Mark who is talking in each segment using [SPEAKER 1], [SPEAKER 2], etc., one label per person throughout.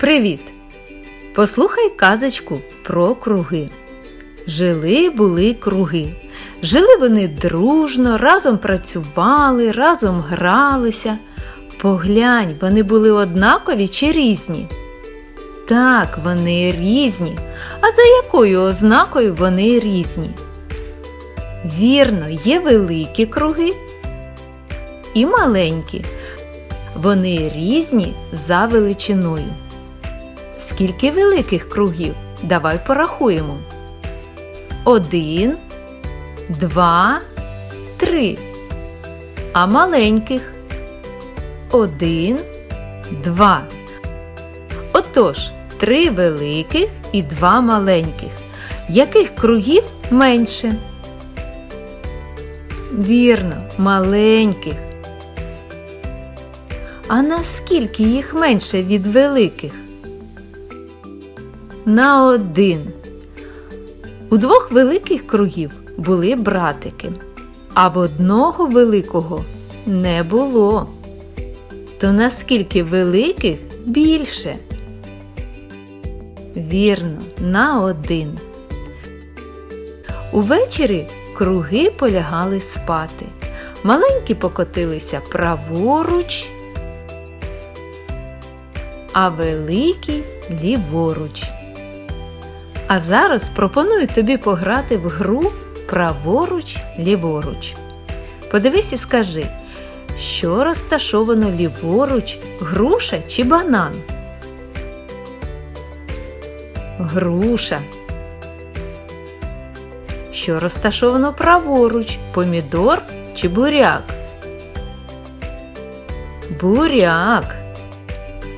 [SPEAKER 1] Привіт! Послухай казочку про круги. Жили були круги. Жили вони дружно, разом працювали, разом гралися. Поглянь, вони були однакові чи різні? Так, вони різні. А за якою ознакою вони різні? Вірно, є великі круги і маленькі. Вони різні за величиною. Скільки великих кругів? Давай порахуємо. Один, два, три. А маленьких? Один, два. Отож, три великих і два маленьких. Яких кругів менше? Вірно, маленьких. А наскільки їх менше від великих? На один. У двох великих кругів були братики, а в одного великого не було. То наскільки великих більше? Вірно, на один. Увечері круги полягали спати. Маленькі покотилися праворуч, а великі ліворуч. А зараз пропоную тобі пограти в гру праворуч, ліворуч. Подивись і скажи, що розташовано ліворуч, груша чи банан? Груша. Що розташовано праворуч, помідор чи буряк? Буряк.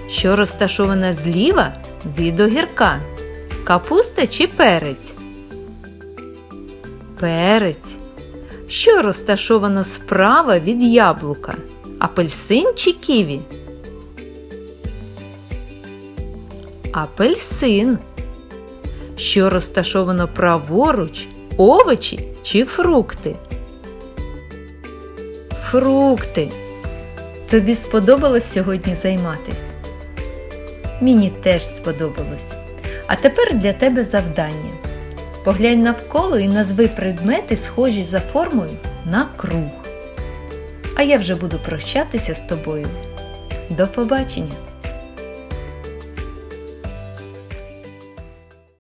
[SPEAKER 1] Що розташовано зліва від огірка? Капуста чи перець? Перець. Що розташовано справа від яблука? Апельсин чи ківі? Апельсин. Що розташовано праворуч? Овочі чи фрукти? Фрукти. Тобі сподобалось сьогодні займатись? Мені теж сподобалось. А тепер для тебе завдання. Поглянь навколо і назви предмети, схожі за формою на круг. А я вже буду прощатися з тобою. До побачення!